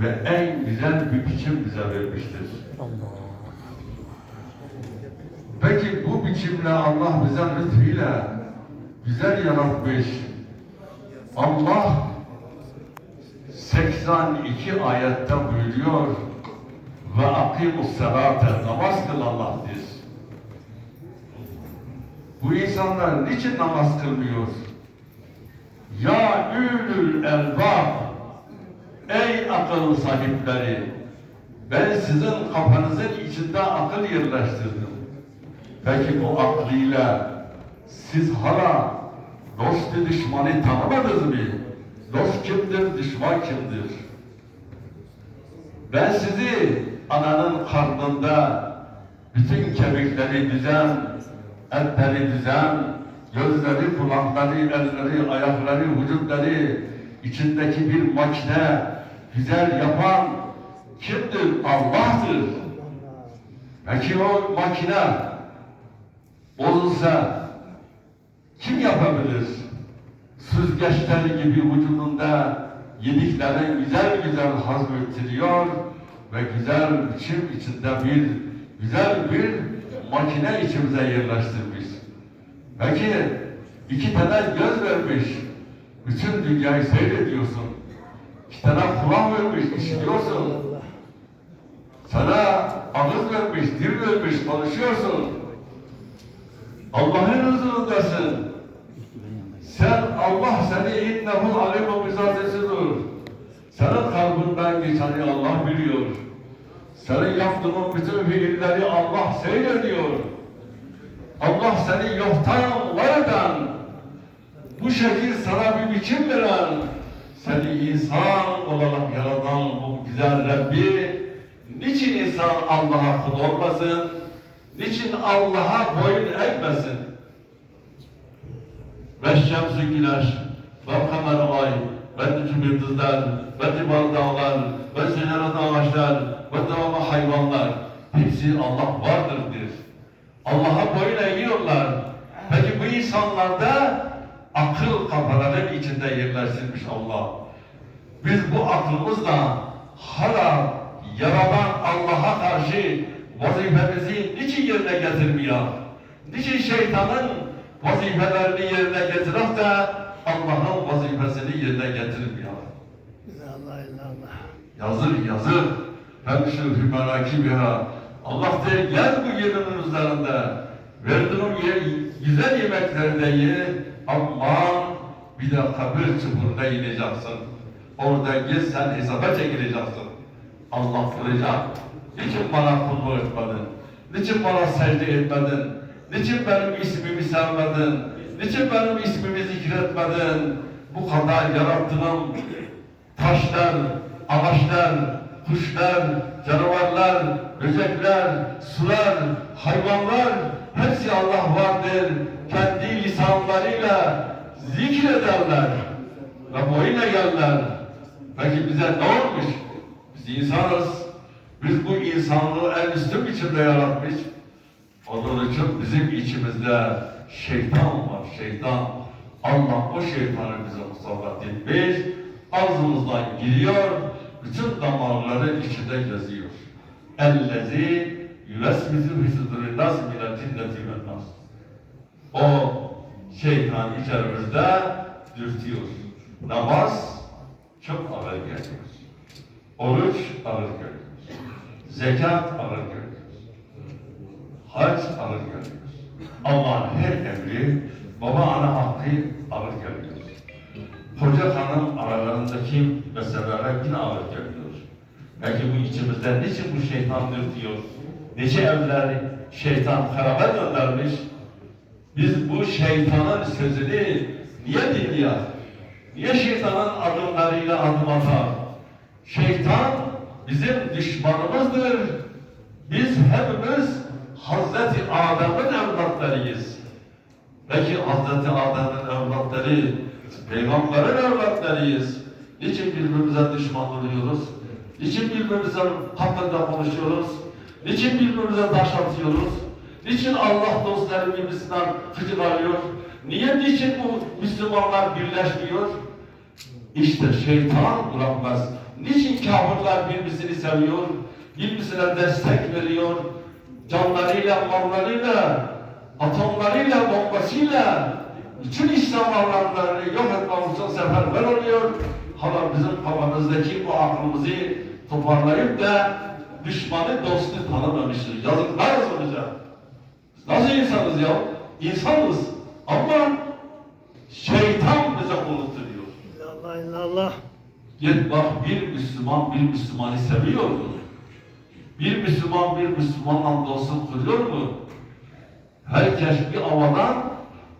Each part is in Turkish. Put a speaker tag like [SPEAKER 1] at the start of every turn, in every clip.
[SPEAKER 1] ve en güzel bir biçim bize vermiştir. Peki bu biçimle Allah bize lütfuyla güzel yaratmış. Allah 82 ayette buyuruyor ve akimus salate namaz kıl Allah diyor. Bu insanlar niçin namaz kılmıyor? Ya ülül elbab Ey akıl sahipleri ben sizin kafanızın içinde akıl yerleştirdim. Peki bu aklıyla siz hala dost düşmanı tanımadınız mı? Dost kimdir, düşman kimdir? Ben sizi ananın karnında bütün kemikleri düzen, etleri düzen, gözleri, kulakları, elleri, ayakları, vücutları içindeki bir makine güzel yapan kimdir? Allah'tır. Peki o makine bozulsa kim yapabilir? Süzgeçleri gibi vücudunda yediklerin güzel güzel hazmettiriyor ve güzel biçim içinde bir güzel bir makine içimize yerleştirmiş. Peki iki tane göz vermiş, bütün dünyayı seyrediyorsun. Tane kulak vermiş, işitiyorsun. Sana ağız vermiş, dil vermiş, konuşuyorsun. Allah'ın huzurundasın. Sen Allah seni innehu alimu bizatesidir. Senin kalbinden geçeni Allah biliyor. Senin yaptığın bütün fiilleri Allah seyrediyor. Allah seni yoktan var eden, bu şekil sana bir biçim veren, seni insan olarak yaratan bu güzel Rabbi, niçin insan Allah'a kul olmasın? Niçin Allah'a boyun eğmesin? Ve şemsü güneş, ve kamer ay, ve nücum yıldızlar, ve divar dağlar, ve şecaret ağaçlar, ve devamı hayvanlar, hepsi Allah vardır der. Allah'a boyun eğiyorlar. Peki bu insanlarda akıl kafaların içinde yerleştirmiş Allah. Biz bu aklımızla hala yaradan Allah'a karşı vazifemizi niçin yerine getirmiyor? Niçin şeytanın vazifelerini yerine getirip de Allah'ın vazifesini yerine getirmiyor? Yazır yazır. Hem şu hümeraki biha. Allah der gel bu yerin üzerinde. Verdiğim ye, güzel yemekleri de ye. Ama bir de kabir çukuruna ineceksin. Orada git sen hesaba çekileceksin. Allah soracak. Niçin bana kulluk etmedin? Niçin bana secde etmedin? Niçin benim ismimi sevmedin? Niçin benim ismimi zikretmedin? Bu kadar yarattığım taşlar, ağaçlar, kuşlar, canavarlar, böcekler, sular, hayvanlar hepsi Allah vardır. Kendi lisanlarıyla zikrederler ve boyun eğerler. Peki bize ne olmuş? Biz insanız. Biz bu insanlığı en üstün biçimde yaratmış. Onun için bizim içimizde şeytan var, şeytan. Allah o şeytanı bize musallat etmiş, ağzımızdan giriyor, bütün damarların içinde geziyor. Ellezi yüvesmizu hisudur nas minel cinneti ve. O şeytan içerimizde dürtüyor. Namaz çok ağır geliyor. Oruç ağır geliyor. Zekat ağır geliyor. Hac ağır geliyor. Allah'ın her emri baba ana hakkı ağır geliyor. Koca hanım aralarındaki meseleler yine ağır geliyor. Belki bu içimizde niçin bu şeytan dürtüyor? Nice evleri şeytan harabe göndermiş? Biz bu şeytanın sözünü niye dinliyor? Niye şeytanın adımlarıyla adım atar? Şeytan bizim düşmanımızdır. Biz hepimiz Hazreti Adem'in evlatlarıyız. Belki Hazreti Adem'in evlatları, Peygamber'in evlatlarıyız. Niçin birbirimize düşman oluyoruz? Niçin birbirimize hakkında konuşuyoruz? Niçin birbirimize taş atıyoruz? Niçin Allah dostları birbirisinden gıcık alıyor? Niye niçin bu Müslümanlar birleşmiyor? İşte şeytan bırakmaz. Niçin kafirler birbirini seviyor, birbirine destek veriyor, canlarıyla, mallarıyla, atomlarıyla, bombasıyla bütün İslam alanlarını yok etmek için seferber oluyor. Hala bizim kafamızdaki bu aklımızı toparlayıp da düşmanı dostu tanımamıştır. Yazıklar hocam. Nasıl insanız ya? İnsanız. Ama şeytan bize unutturuyor.
[SPEAKER 2] İllallah illallah.
[SPEAKER 1] Git bak bir Müslüman bir Müslümanı seviyor mu? Bir Müslüman bir Müslümanla dostluk kuruyor mu? Herkes bir avadan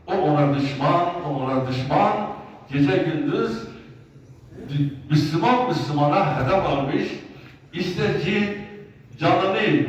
[SPEAKER 1] o ona düşman, o ona düşman, gece gündüz Müslüman Müslümana hedef almış, ister ki Janani